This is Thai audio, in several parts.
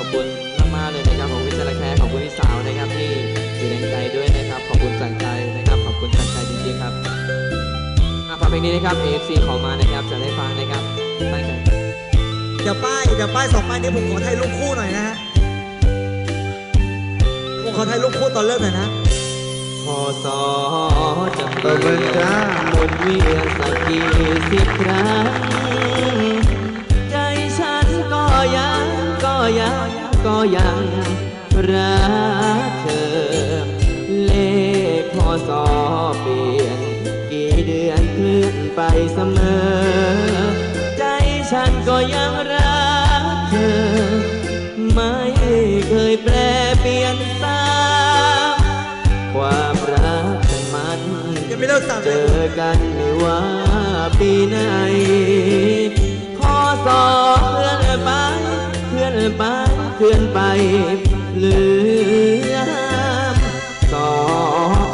อบคุณมากๆเลยนะครับขอบคุณพี่จระแคขอบคุณพี่สาวนะครับที่อยู่ในใจด้วยนะครับ ขอบคุณจากใจนะครับ ขอบคุณจากใจจริงๆครับอะฟังเพลงนี้นะครับ AFC ขอมานะครับจะได้ฟังนะครับตั้งใจเดี๋ยวป้ายเดี๋ยวป้ายสองป้ายนี้ผมขอถ่ายรูปคู่หน่อยนะฮะผมขอถ่ายรูปคู่ตอนเริ่มหน่อยนะพอสอจะเปลี่ยนหมุนเวียนสักกี่สิบครั้ง ก็ยังรักเธอ เลขพอสอเปลี่ยน กี่เดือนเคลื่อนไปเสมอ ใจฉันก็ยังรักเธอ ไม่เคยแปรเปลี่ยนตามความรักมันเจอกันไม่ว่าปีไหนพอสอเคลื่อนไป อนไปเคลื่อนไปเหลือสอ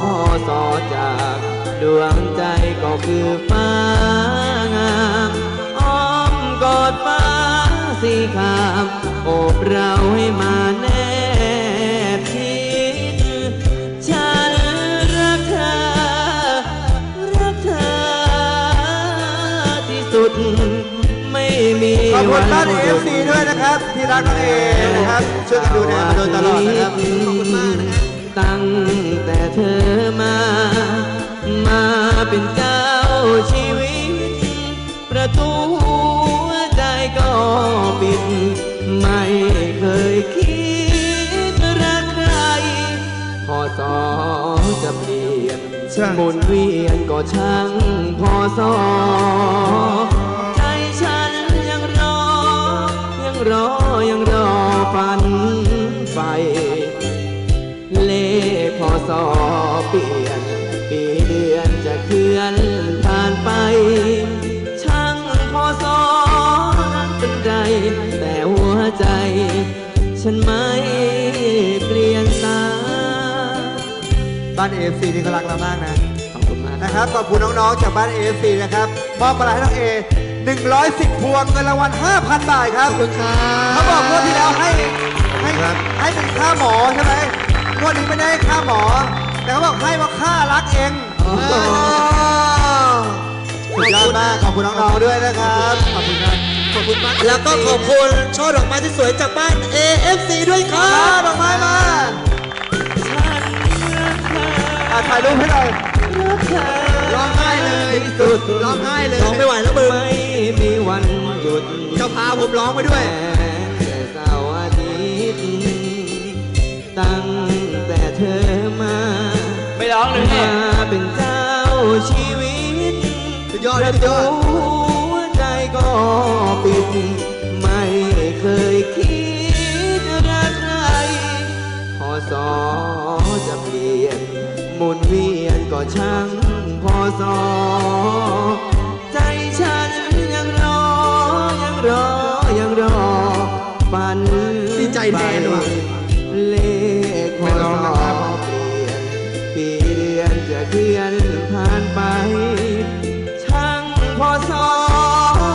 พอสอจากดวงใจก็คือฟ้างามอ้อมกอดฟ้าสีขามโอบเราให้มาแนบชิดฉันรักเธอ รักเธอที่สุด ม่มีขอบคุณบ้านวัเอหยุฟซีด้วยนะครับ ที่รักน้องเอนะครับช่วยกันดูแลมาโดยตลอดนะครับขอบคุณมากนะฮะตั้งแต่เธอมา มาเป็นเจ้าชีวิต ประตูหัวใจก็ปิด ไม่เคยคิดรักใคร พอสอจะเปลี่ยนใช่หมุนเวียนก็ช่างพอสอ สอเปลี่ยน ปีเดือนจะเคลื่อนผ่านไป ช่างพอสอนั้นเป็นไรแต่หัวใจ ฉันไม่เปลี่ยนตามบ้านเอฟซีนี่เขารักเรามากนะ ขอบคุณมากนะครับ ขอบคุณน้องๆ จากบ้านเอฟซีนะครับ มอบมาลัยให้น้องเอ110 พวงเงินรางวัล 5,000 บาทครับ ขอบคุณครับเขาบอกงวดที่แล้วให้ให้ครับให้เป็นค่าหมอใช่ไหม งวดนี้ไม่ได้ให้ค่าหมอ แต่เขาบอกให้มาค่ารักเองอ๋อสุดยอดมาก ขอบคุณน้องๆด้วยนะครับ ขอบคุณครับขอบคุณมากแล้วก็ขอบคุณช่อดอกไม้ที่สวยจากบ้าน AFC ด้วยครับดอกไม้มาฉันรักเธออะถ่ายรูปให้หน่อยรักเธอร้องไห้เลยที่สุดร้องไห้เลยร้องไม่ไหวแล้วมึงไม่มีวันหยุดเจ้าพาผมร้องไปด้วยแต่เสาร์อาทิตย์ตั้ง องเลยพี่มาเป็นเจ้าชีวิตสุดยอดปเลยระสุดยอดหัวใจก็ปิดไม่เคยคิดรักใครพอสอจะเปลี่ยนหมุนเวียนก็ช่างพอสอใจฉันยังรอ ยังรอ ยังรอฝันดีใจแทนว่ะ ดือนผ่านไป ช่างพอสอ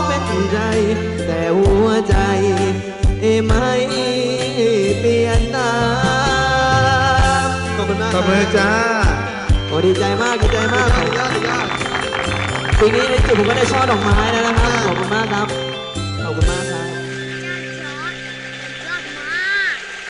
เป็นไร แต่หัวใจ เอไม่เปลี่ยนตามขอบคุณมากตบมือจ้าโอ้ดีใจมากดีใจมากสุดยอดสุดยอดปีนี้ในจุดผมก็ได้ช่อดอกไม้แล้วนะครับขอบคุณมากครับ